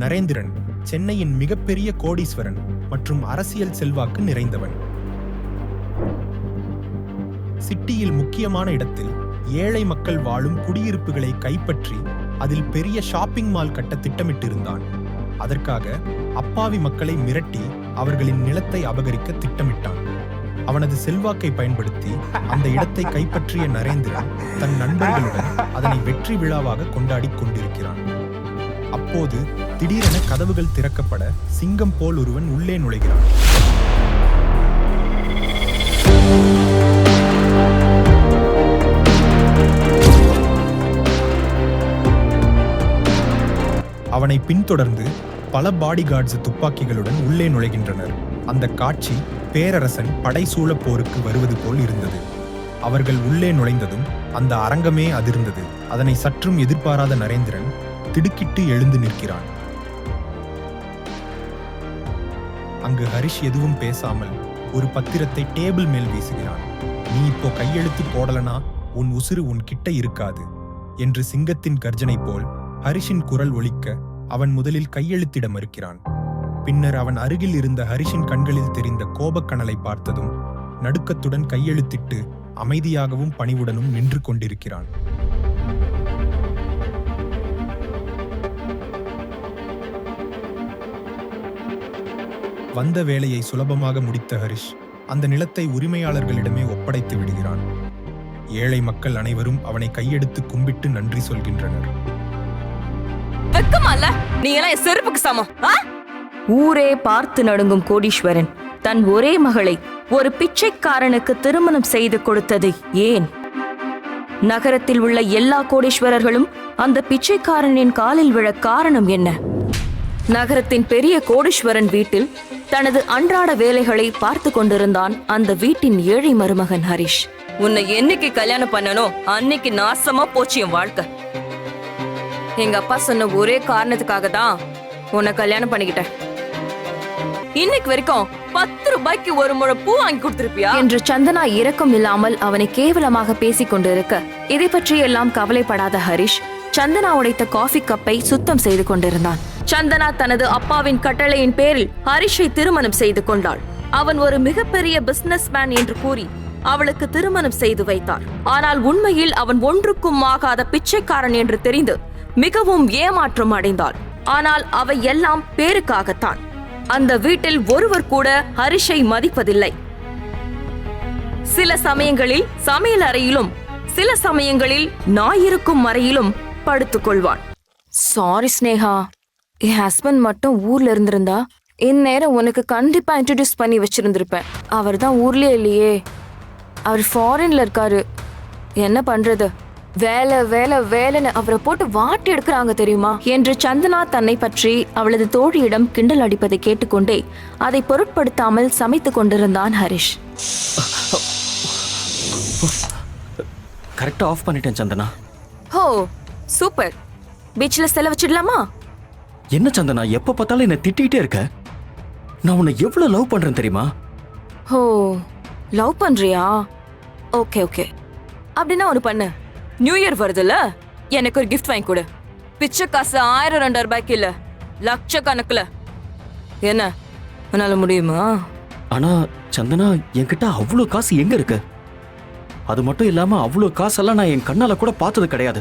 நரேந்திரன் சென்னையின் மிகப்பெரிய கோடீஸ்வரன் மற்றும் அரசியல் செல்வாக்கு நிறைந்தவன். சிட்டியில் முக்கியமான இடத்தில் ஏழை மக்கள் வாழும் குடியிருப்புகளை கைப்பற்றி அதில் பெரிய ஷாப்பிங் மால் கட்ட திட்டமிட்டிருந்தான். அதற்காக அப்பாவி மக்களை மிரட்டி அவர்களின் நிலத்தை அபகரிக்க திட்டமிட்டான். அவனது செல்வாக்கை பயன்படுத்தி அந்த இடத்தை கைப்பற்றிய நரேந்திரன் தன் நண்பர்களுடன் அதனை வெற்றி விழாவாக கொண்டாடிக் கொண்டிருக்கிறான். அப்போது திடீரென கதவுகள் திறக்கப்பட சிங்கம் போல் ஒருவன் உள்ளே நுழைகிறான். அவனை பின்தொடர்ந்து பல பாடிகார்ட்ஸ் துப்பாக்கிகளுடன் உள்ளே நுழைகின்றனர். அந்த காட்சி பேரரசன் படைசூழ போருக்கு வருவது போல் இருந்தது. அவர்கள் உள்ளே நுழைந்ததும் அந்த அரங்கமே அதிர்ந்தது. அதனை சற்றும் எதிர்பாராத நரேந்திரன் திடுக்கிட்டு எழுந்து நிற்கிறான். அங்கு ஹரிஷ் எதுவும் பேசாமல் ஒரு பத்திரத்தை டேபிள் மேல் வீசுகிறான். நீ இப்போ கையெழுத்து போடலனா? உன் உசுறு உன் கிட்ட இருக்காது என்று சிங்கத்தின் கர்ஜனை போல் ஹரிஷின் குரல் ஒலிக்க அவன் முதலில் கையெழுத்திட மறுக்கிறான். பின்னர் அவன் அருகில் இருந்த ஹரிஷின் கண்களில் தெரிந்த கோபக்கனலை பார்த்ததும் நடுக்கத்துடன் கையெழுத்திட்டு அமைதியாகவும் பணிவுடனும் நின்று கொண்டிருக்கிறான். வந்த வேலையை சுலபமாக முடித்த ஹரிஷ் அந்த நிலத்தை உரிமையாளர்களிடமே ஒப்படைத்து விடுகிறான். ஏழை மக்கள் அனைவரும் அவனை கையெடுத்து கும்பிட்டு நன்றி சொல்கின்றனர். நீ எல்லாம் செருப்புக்கு சமம். ஊரே பார்த்து நடுங்கும் கோடீஸ்வரன் தன் ஒரே மகளை ஒரு பிச்சைக்காரனுக்கு திருமணம் செய்து கொடுத்தது ஏன்? நகரத்தில் உள்ள எல்லா கோடீஸ்வரர்களும் அந்த பிச்சைக்காரனின் காலில் விழ காரணம் என்ன? நகரத்தின் பெரிய கோடீஸ்வரன் வீட்டில் தனது அன்றாட வேலைகளை பார்த்து கொண்டிருந்தான் அந்த வீட்டின் ஏழை மருமகன் ஹரிஷ். உன்னை என்னைக்கு கல்யாணம் பண்ணனோ அன்னைக்கு நாசமா போச்சு என் வாழ்க்கை. எங்க அப்பா சொன்ன ஒரே காரணத்துக்காக தான் உன்னை கல்யாணம் பண்ணிக்கிட்டேன். இன்னைக்கு வரைக்கும் பத்து ரூபாய்க்கு ஒரு முழை பூ வாங்கி கொடுத்திருப்பியா? என்று சந்தனா இரக்கம் இல்லாமல் அவனை கேவலமாக பேசிக் கொண்டிருக்க இதை பற்றியெல்லாம் கவலைப்படாத ஹரிஷ் சந்தனா உடைத்த காஃபி கப்பை சுத்தம் செய்து கொண்டிருந்தான். சந்தனா தனது அப்பாவின் கட்டளையின் பேரில் ஹரிஷை திருமணம் செய்து கொண்டாள். அவன் ஒரு மிகப்பெரிய பிசினஸ் மேன் என்று கூறி அவளுக்கு திருமணம் செய்து வைத்தார். ஆனால் உண்மையில் அவன் ஒன்றுக்கும் ஆகாத பிச்சைக்காரன் என்று தெரிந்து மிகவும் ஏமாற்றம் அடைந்தாள். ஆனால் அவை எல்லாம் பேருக்காகத்தான். அந்த வீட்டில் ஒருவர் கூட ஹரிஷை மதிப்பதில்லை. சில சமயங்களில் சமையல் அறையிலும் சில சமயங்களில் நாய் இருக்கும் அறையிலும் படுத்துக் கொள்வான். சாரி ஸ்னேகா என் ஹஸ்பண்ட் மட்டும் ஊர்ல இருந்திருந்தா இந்நேரம் உனக்கு கண்டிப்பா இன்ட்ரடியூஸ் பண்ணி வச்சிருந்திருப்பேன். அவர் தான் ஊர்லயே இல்லையே. அவர் ஃபாரின்ல இருக்காரு. என்ன பண்றது? வேலை வேலை வேலைன்னு அவரை போட்டு வாட்டி எடுக்கிறாங்க தெரியுமா? என்று சந்தனா தன்னை பற்றி அவளது தோழியிடம் கிண்டல் அடிப்பதை கேட்டுக்கொண்டே அதை பொருட்படுத்தாமல் சமைத்துக் கொண்டிருந்தான் ஹரிஷ். கரெக்டாக ஆஃப் பண்ணிட்டேன் சந்தனா. ஹோ சூப்பர். பீச்ல செல வச்சிடலாமா என்ன சந்தனா எப்போ பார்த்தாலும் என்னை திட்டிகிட்டே இருக்க? நான் உன்னை எவ்வளோ லவ் பண்ணுறேன் தெரியுமா? ஹோ லவ் பண்றியா? ஓகே ஓகே அப்படின்னா ஒன்று பண்ணு. நியூ இயர் வருதுல்ல? எனக்கு ஒரு கிஃப்ட் வாங்கி கொடு. பிச்சை காசு ஆயிரம் ரெண்டாயிரம் ரூபாய்க்கு இல்ல. லட்சக்கணக்குல. என்ன? உன்னால முடியுமா? ஆனால் சந்தனா என்கிட்ட அவ்வளோ காசு எங்கே இருக்கு? அது மட்டும் இல்லாமல் அவ்வளோ காசெல்லாம் நான் என் கண்ணால் கூட பார்த்தது கிடையாது.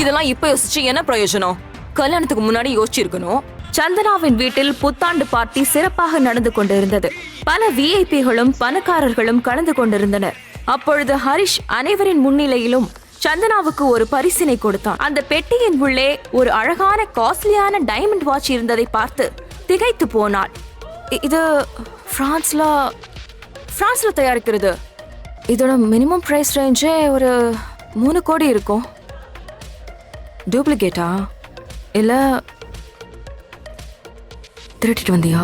இதெல்லாம் இப்ப யோசிச்சு என்ன பிரயோஜனம்? கல்யாணத்துக்கு முன்னாடி யோசிச்சிருக்கணும். சந்தனாவின் வீட்டில் புத்தாண்டு பார்ட்டி சிறப்பாக நடந்து கொண்டிருந்தது. பல விஐபிகளும் பணக்காரர்களும் கலந்து கொண்டிருந்தனர் அப்பொழுது ஹரிஷ் அனைவரின் முன்னிலையிலும் சந்தனாவுக்கு ஒரு பரிசினை கொடுத்தான். அந்த பெட்டியின் உள்ளே ஒரு அழகான காஸ்ட்லியான டைமண்ட் வாட்ச் இருந்ததை பார்த்து திகைத்து போனாள். இது பிரான்ஸ்ல பிரான்ஸ்ல தயாரிக்கிறது. இதோட மினிமம் பிரைஸ் ரேஞ்சே ஒரு மூணு கோடி இருக்கும். டூப்ளிகேட்டா இல்லை திருட்டிட்டு வந்தியா?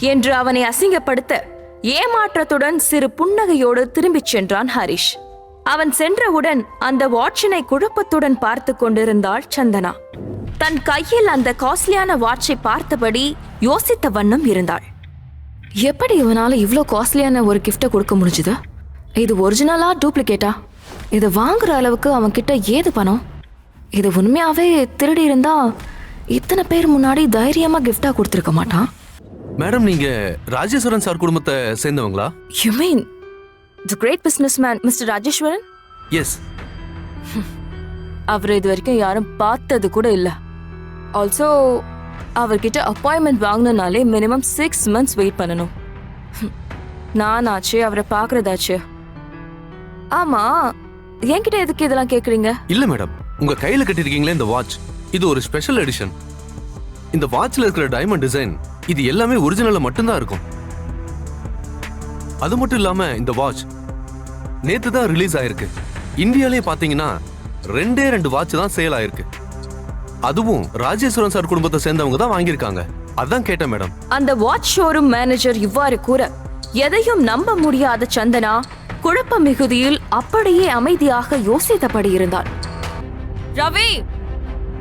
என்று அவனை அசிங்கப்படுத்த ஏமாற்றத்துடன் சிறு புன்னகையோடு திரும்பிச் சென்றான் ஹரிஷ். அவன் சென்றவுடன் அந்த வாட்சினை குழப்பத்துடன் பார்த்து கொண்டிருந்தாள் சந்தனா. தன் கையில் அந்த காஸ்ட்லியான வாட்சை பார்த்தபடி யோசித்த வண்ணம் இருந்தாள். எப்படி இவனால இவ்ளோ காஸ்ட்லியான ஒரு கிஃப்ட்டை கொடுக்க முடிஞ்சுது? இது ஒரிஜினலா டூப்ளிகேட்டா இது வாங்குற அளவுக்கு அவன் கிட்ட ஏது பணம்? இது உண்மையாவே திருடி இருந்தா இத்தனை பேர் முன்னாடி தைரியமா கிஃப்டா கொடுத்துருக்க மாட்டான்? மேடம் நீங்க ராஜேஸ்வரன் சார் குடும்பத்தை சேர்ந்தவங்களா? You mean the great business man mister Rajeswaran? Yes அவர் இது வரைக்கும் யாரும் பார்த்தது கூட இல்ல. ஆல்சோ அவர்கிட்ட அப்பாயின்மெண்ட் வாங்கணும்னாலே மினிமம் சிக்ஸ் மந்த்ஸ் வெயிட் பண்ணணும். நான் ஆச்சு அவரை பார்க்கறதாச்சு. ஆமா என்கிட்ட எதுக்கு இதெல்லாம் கேக்குறீங்க? இல்ல மேடம். உங்க கையில கட்டிருக்கீங்களே இந்த வாட்ச் இது ஒரு ஸ்பெஷல் எடிஷன் இந்த வாட்ச்ல இருக்கிற டைமண்ட் டிசைன் இது எல்லாமே ஒரிஜினல்ல மட்டும்தான் இருக்கும். அது மட்டும் இல்லாம இந்த வாட்ச் நேத்து தான் ரிலீஸ் ஆயிருக்கு. இந்தியாலே பாத்தீங்கன்னா ரெண்டே ரெண்டு வாட்ச் தான் சேல் ஆயிருக்கு. அதுவும் ராஜேஸ்வரன் சார் குடும்பத்தை சேர்ந்தவங்க தான் வாங்கியிருக்காங்க. அதான் கேட்டேன் மேடம் அந்த வாட்ச் ஷோரூம் மேனேஜர் இவ்வாறு கூற எதையும் நம்ப முடியாத சந்தனா குழப்ப மிகுதியில் அப்படியே அமைதியாக யோசித்தபடி இருந்தாள் ரவி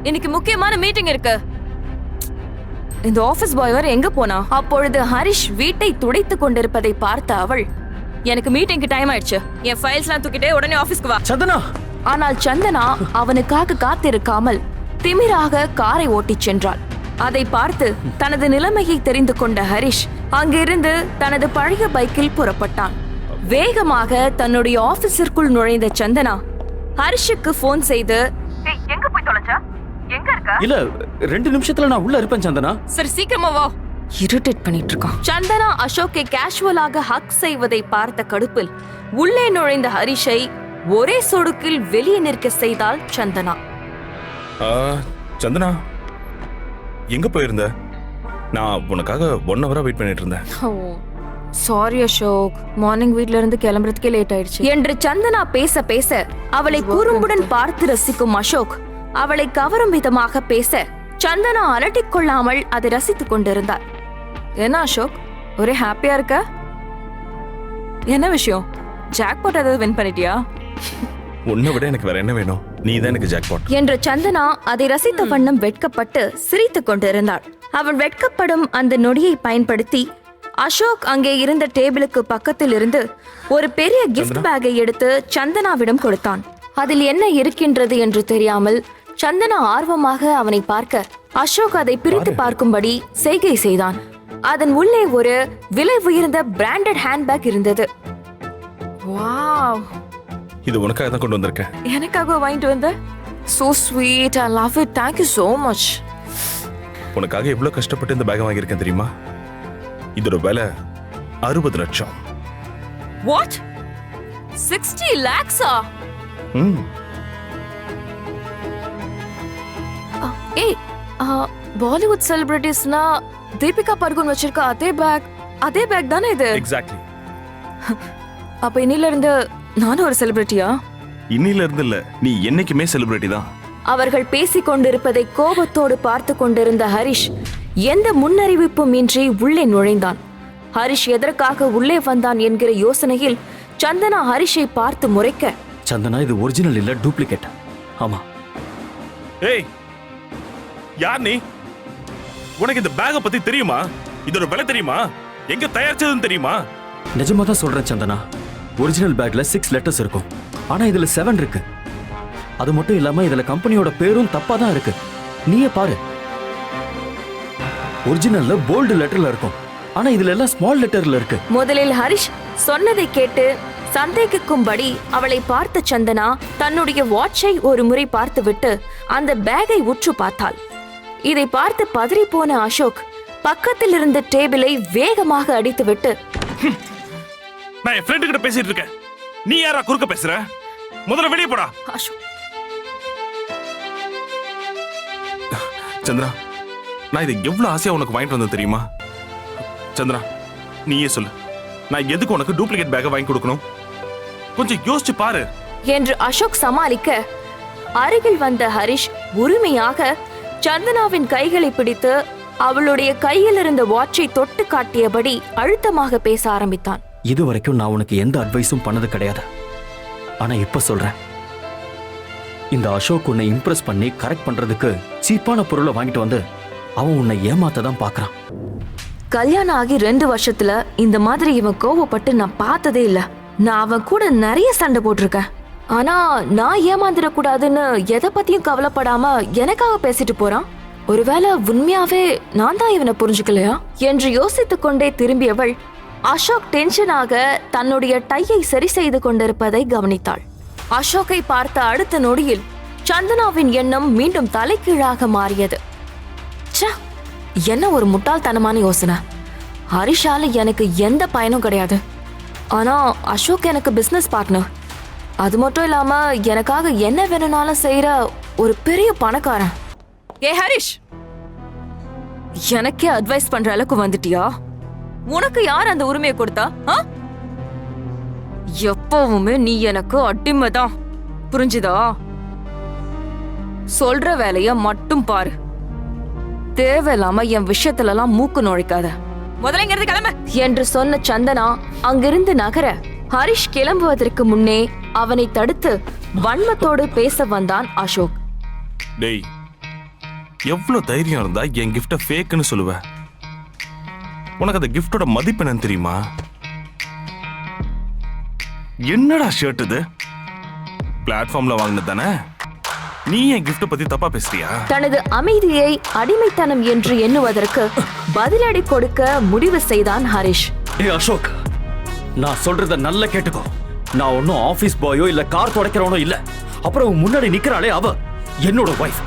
இன்னைக்கு முக்கியமான மீட்டிங் இருக்கு. இந்த ஆபீஸ் பாய் வர எங்க போனா? அப்பொழுது ஹரிஷ் வீட்டை துடைத்துக் கொண்டிருப்பதை பார்த்த அவள் எனக்கு மீட்டிங்க்கு டைம் ஆயிடுச்சு. என் ஃபைல்ஸ்லாம் தூக்கிட்டே உடனே ஆபீஸ்க்கு வா. சந்தனா! ஆனால் சந்தனா அவனுக்காக காத்திருக்காமல் திமிராக காரை ஓட்டிச் சென்றாள். அதை பார்த்து தனது நிலைமையை தெரிந்து கொண்ட ஹரிஷ் அங்கிருந்து தனது பழைய பைக்கில் புறப்பட்டான். வேகமாக தன்னுடைய ஆபீஸிற்குள் நுழைந்த சந்தனா ஹரிஷுக்கு போன் செய்து இல்ல ரெண்டு நிமிஷத்துல நான் உள்ள இருப்பேன் சந்தனா. சரி சீக்கிரமா வா. இரிட்டேட் பண்ணிட்டு இருக்கான் சந்தனா அசோக்கை கேஷுவலாக ஹக் செய்வதை பார்த்த கடுப்பில் உள்ளே நுழைந்த ஹரிஷை ஒரே சொடுக்கில் வெளியே நிற்க செய்தாள் சந்தனா. ஆ, சந்தனா எங்க போயிருந்த? நான் உனக்காக ஒன் ஹவரா வெயிட் பண்ணிட்டு இருந்தேன். சாரி அசோக். மார்னிங் வீட்ல இருந்து கிளம்புறதுக்கே லேட் ஆயிடுச்சு. என்று சந்தனா பேச பேச அவளை குறும்புடன் பார்த்து ரசிக்கும் அசோக் அவளை கவரும் விதமாக பேச சந்தனா அலட்டிக் கொள்ளாமல் அதை ரசித்துக் கொண்டிருந்தார். என்ன அசோக்? ஒரே ஹாப்பியா இருக்க? என்ன விஷயம்? ஜாக்பாட் ஏதாவது வின் பண்ணிட்டியா? உன்னை விட எனக்கு வேற என்ன வேணும்? நீ தான் எனக்கு ஜாக்பாட் என்ற சந்தனா அதை ரசித்த வண்ணம் வெட்கப்பட்டு சிரித்துக் கொண்டிருந்தாள். அவள் வெட்கப்படும் அந்த நொடியை பயன்படுத்தி அசோக் அங்கே இருந்த டேபிளுக்கு பக்கத்தில் இருந்து ஒரு பெரிய கிஃப்ட் பேக்கை எடுத்து சந்தனாவிடம் கொடுத்தான். அதில் என்ன இருக்கின்றது என்று தெரியாமல் சந்தனா ஆர்வமாக அவனை பார்க்க அசோக் அதை பிரித்து பார்க்கும்படி செய்கை செய்தான். அதன் உள்ளே ஒரு விலை உயர்ந்த பிராண்டட் ஹேண்ட்பேக் இருந்தது. வாவ். இது உனக்காக தான் கொண்டு வந்திருக்கேன். எனக்காக வாங்கிட்டு வந்த? So sweet I love it thank you so much உனக்காக எவ்வளவு கஷ்டப்பட்டு இந்த பேக் வாங்கியிருக்கேன் தெரியுமா? இதோட விலை அறுபது லட்சம். வாட் சிக்ஸ்டி லேக்ஸா ம். ஏய் பாலிவுட் செலிபிரிட்டிஸ்னா தீபிகா படுகோன் வச்சிருக்க அதே பேக் அதே பேக் தானே இது? எக்ஸாக்ட்லி அப்ப இன்னில இருந்து நானும் ஒரு செலிபிரிட்டியா இன்னில இருந்து இல்ல நீ என்னைக்குமே செலிபிரிட்டி தான். அவர்கள் பேசிக் கொண்டிருப்பதை கோபத்தோடு பார்த்து கொண்டிருந்த ஹரிஷ் எந்த முன்னறிவிப்பும் இன்றி உள்ளே நுழைந்தான். ஹரிஷ் எதற்காக உள்ளே வந்தான் என்கிற யோசனையில் சந்தனா ஹரிஷை பார்த்து முறைக்க சந்தனா இது ஒரிஜினல் இல்ல டூப்ளிகேட் ஆமா. ஏய் யார் நீ? உனக்கு இந்த பேக்கை பத்தி தெரியுமா? இதோட விலை தெரியுமா? எங்க தயாரிச்சதுன்னு தெரியுமா? நிஜமா தான் சொல்றேன் சந்தனா. ஒரிஜினல் பேக்ல சிக்ஸ் லெட்டர்ஸ் இருக்கும். ஆனா இதுல செவன் இருக்கு. அது மட்டும் இல்லாம இதுல கம்பெனியோட பேரும் தப்பா தான் இருக்கு. நீயே பாரு. ஒரிஜினல்ல போல்டு லெட்டர்ல இருக்கும். ஆனா இதுல எல்லாம் ஸ்மால் லெட்டர்ல இருக்கு. முதலில் ஹரிஷ் சொன்னதை கேட்டு சந்தேகிக்கும்படி அவளை பார்த்த சந்தனா தன்னுடைய வாட்சை ஒரு முறை பார்த்துவிட்டு அந்த பேக்கை உற்று பார்த்தாள். இதை பார்த்து பதறிப்போன அசோக் பக்கத்தில் இருந்த டேபிளை வேகமாக அடித்துவிட்டு நான் என் ஃப்ரெண்டு கிட்ட பேசிட்டு இருக்கேன். நீ யாரா குறுக்க பேசுற? முதல்ல வெளியே போடா. அசோக். சந்திரா நான் இதை எவ்வளவு ஆசையா உனக்கு வாங்கிட்டு வந்தேன் தெரியுமா? சந்திரா நீயே சொல்லு. நான் எதுக்கு உனக்கு டூப்ளிகேட் பேக்கை வாங்கி கொடுக்கணும்? கொஞ்சம் யோசிச்சு பாரு. என்று அசோக் சமாளிக்க அருகில் வந்த ஹரிஷ் உரிமையாக சந்தனாவின் கைகளை பிடித்து அவளுடைய கையில் இருந்த வாட்சை தொட்டு காட்டியபடி அழுத்தமாக பேச ஆரம்பித்தான். இது வரைக்கும் நான் உனக்கு எந்த அட்வைஸும் பண்ணது கிடையாது. ஆனா இப்ப சொல்றேன். இந்த அசோக் உன்னை இம்ப்ரெஸ் பண்ணி கரெக்ட் பண்றதுக்கு சீப்பான பொருளை வாங்கிட்டு வந்து அவன் உன்னை ஏமாத்த தான் பாக்குறான் கல்யாணம் ஆகி ரெண்டு வருஷத்துல இந்த மாதிரி இவன் கோவப்பட்டு நான் பார்த்ததே இல்ல. நான் அவன் கூட நிறைய சண்டை போட்டிருக்கேன். ஆனா நான் ஏமாந்துடக்கூடாதுன்னு எதை பத்தியும் கவலைப்படாம எனக்காக பேசிட்டு போறான்? ஒருவேளை உண்மையாவே நான் தான் இவனை புரிஞ்சுக்கலையா? என்று யோசித்துக் கொண்டே திரும்பியவள் அசோக் டென்ஷனாக தன்னுடைய டையை சரி செய்து கொண்டிருப்பதை கவனித்தாள். அசோக்கை பார்த்த அடுத்த நொடியில் சந்தனாவின் எண்ணம் மீண்டும் தலைகீழாக மாறியது. என்ன ஒரு முட்டாள்தனமான யோசனை. ஹரிஷால எனக்கு எந்த பயனும் கிடையாது. ஆனா அசோக் எனக்கு பிசினஸ் பார்ட்னர் அது மட்டும் இல்லாம எனக்காக என்ன வேணும்னாலும் செய்யற ஒரு பெரிய பணக்காரன். ஏ ஹரிஷ் எனக்கே அட்வைஸ் பண்ற அளவுக்கு வந்துட்டியா? உனக்கு யார் அந்த உரிமையை கொடுத்தா? எப்பவுமே நீ எனக்கு அடிமைதான். புரிஞ்சுதா? சொல்ற வேலைய மட்டும் பாரு. தேவையில்லாம என் விஷயத்துல எல்லாம் மூக்கு நுழைக்காத. முதல்ல இங்க இருந்து கிளம்ப. என்று சொன்ன சந்தனா அங்கிருந்து நகர ஹரிஷ் கிளம்புவதற்கு முன்னே அவனை தடுத்து வன்மத்தோடு பேச வந்தான் அசோக். டேய் எவ்வளவு தைரியம் இருந்தா என் கிஃப்ட ஃபேக்னு சொல்லுவ? உனக்கு அந்த கிஃப்டோட மதிப்பு என்னன்னு தெரியுமா? என்னடா ஷர்ட் இது? பிளாட்ஃபார்ம்ல வாங்கினது தானே? நீ என் கிஃப்ட பத்தி தப்பா பேசுறியா? தனது அமைதியை அடிமைத்தனம் என்று எண்ணுவதற்கு பதிலடி கொடுக்க முடிவு செய்தான் ஹரிஷ். ஏ அசோக் நான் சொல்றத நல்லா கேட்டுக்கோ. நான் ஒன்னும் ஆபீஸ் பாயோ இல்ல கார் துடைக்கிறவனோ இல்ல. அப்புறம் முன்னாடி நிக்கிறாளே அவ. என்னோட ஒய்ஃப்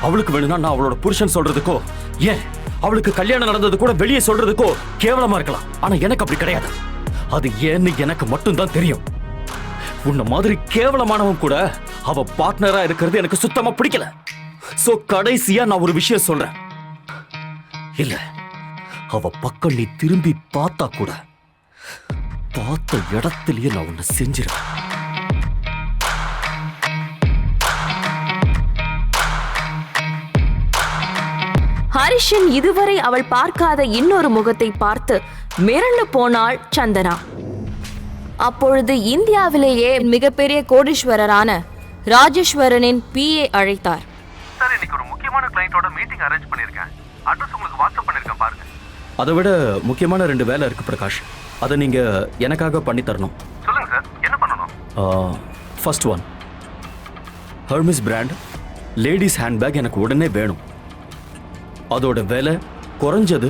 அவளுக்கு வேணும்னா நான் அவளோட புருஷன் சொல்றதுக்கோ ஏன்? அவளுக்கு கல்யாணம் நடந்தது கூட வெளியே சொல்றதுக்கோ கேவலமா இருக்கலாம். ஆனா எனக்கு அப்படி கிடையாது. அது ஏன்னு எனக்கு மட்டும்தான் தெரியும். உன்ன மாதிரி கேவலமானவன் கூட அவ பார்ட்னரா இருக்கிறது எனக்கு சுத்தமா பிடிக்கல. சோ கடைசியா நான் ஒரு விஷயம் சொல்றேன். இல்ல அவ பக்கம் நீ திரும்பி பார்த்தா கூட பார்த்த இடத்திலேயே நான் உன்னை செஞ்சிருவேன். ஹரிஷின் இதுவரை அவள் பார்க்காத இன்னொரு முகத்தை பார்த்து மிரண்டு போனாள் சந்தனா. அப்பொழுது இந்தியாவிலேயே மிகப்பெரிய கோடீஸ்வரரான ராஜேஸ்வரனின் பிஏ அழைத்தார். சார் இன்னைக்கு ஒரு முக்கியமான கிளைண்டோட மீட்டிங் அரேஞ்ச் பண்ணிருக்கேன் அட்ரஸ் உங்களுக்கு வாட்ஸ்அப் பண்ணிருக்கேன் பாருங்க. அதை விட முக்கியமான ரெண்டு வேலை இருக்கு பிரகாஷ். அதை நீங்க எனக்காக பண்ணி தரணும். சொல்லுங்க சார். என்ன பண்ணணும்? First one Hermes brand ladies handbag எனக்கு உடனே வேணும். அதோட விலை குறைஞ்சது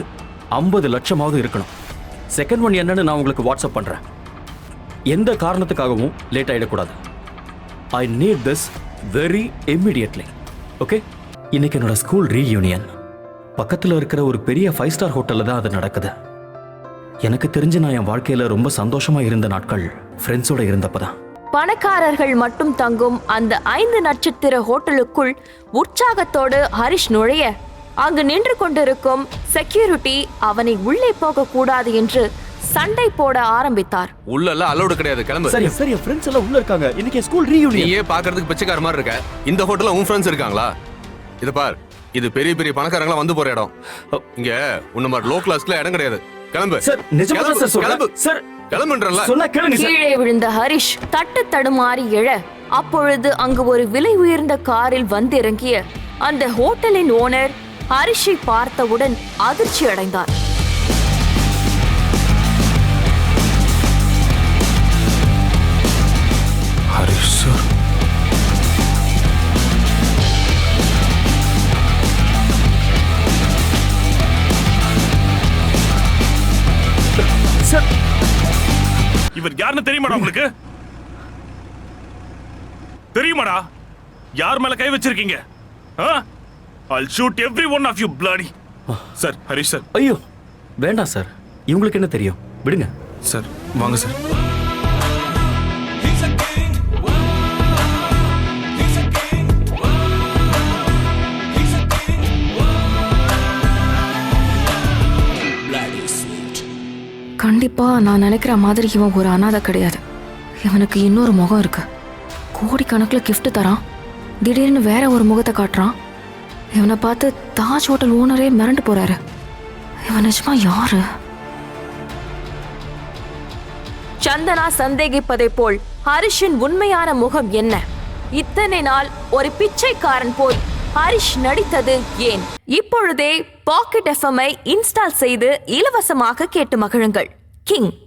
ஐம்பது லட்சமாவது இருக்கணும். செகண்ட் ஒன் என்னன்னு நான் உங்களுக்கு வாட்ஸ்அப் பண்றேன். எந்த காரணத்துக்காகவும் லேட் ஆயிடக்கூடாது. I need this very immediately okay இன்னைக்கு என்னோட ஸ்கூல் ரீயூனியன் பக்கத்தில் இருக்கிற ஒரு பெரிய ஃபைவ் ஸ்டார் ஹோட்டலில் தான் அது நடக்குது. எனக்கு தெரிஞ்சு நான் என் வாழ்க்கையில் ரொம்ப சந்தோஷமா இருந்த நாட்கள் ஃப்ரெண்ட்ஸோட இருந்தப்பதான். பணக்காரர்கள் மட்டும் தங்கும் அந்த ஐந்து நட்சத்திர ஹோட்டலுக்குள் உற்சாகத்தோடு ஹரிஷ் நுழைய அங்கு நின்று கொண்டிருக்கும் செக்யூரிட்டி அவனை உள்ளே போக கூடாது என்று சண்டை போட ஆரம்பித்தார். உள்ள எல்லாம் அலௌடு கிடையாது கிளம்பு. சரி சரி ஃப்ரெண்ட்ஸ் எல்லாம் உள்ள இருக்காங்க. இன்னைக்கு ஸ்கூல் ரீயூனியன் நீயே பாக்குறதுக்கு பிச்சைக்கார மாதிரி இருக்க. இந்த ஹோட்டல்ல உன் ஃப்ரெண்ட்ஸ் இருக்காங்களா? இது பார் இது பெரிய பெரிய பணக்காரங்களா வந்து போற இடம். இங்க உன்ன மாதிரி லோ கிளாஸ்ல இடம் கிடையாது. கிளம்பு. சார் நிஜமா தான் சார் சொல்றேன். கிளம்பு. சார் கிளம்புன்றல சொன்னா கேளுங்க சார். கீழே விழுந்த ஹரிஷ் தட்டு தடுமாறி எழ அப்பொழுது அங்கு ஒரு விலை உயர்ந்த காரில் வந்திறங்கிய அந்த ஹோட்டலின் ஓனர் ஹரிஷை பார்த்தவுடன் அதிர்ச்சி அடைந்தார் தெரியுமாடா உங்களுக்கு? தெரியுமாடா? யார் மேல கை வச்சிருக்கீங்க? I'll shoot every one of you bloody. Sir Harish sir ஐயோ வேண்டாம் சார் இவங்களுக்கு என்ன தெரியும்? விடுங்க. சார் வாங்க சார் கண்டிப்பா நான் நினைக்கிற மாதிரி இவன் ஒரு அனாதை கிடையாது. இவனுக்கு இன்னொரு முகம் இருக்கு. கோடிக்கணக்கில் கிஃப்ட் தரான். திடீர்னு வேற ஒரு முகத்தை காட்டுறான். இவனை பார்த்து தாஜ் ஹோட்டல் ஓனரே மிரண்டு போறாரு. இவன் நிஜமா யாரு? சந்தனா சந்தேகிப்பதை போல் ஹரிஷின் உண்மையான முகம் என்ன? இத்தனை நாள் ஒரு பிச்சைக்காரன் போல் ஹரிஷ் நடித்தது ஏன்? இப்பொழுதே பாக்கெட் எஃப்எம்ஐ இன்ஸ்டால் செய்து இலவசமாக கேட்டு மகிழுங்கள். king.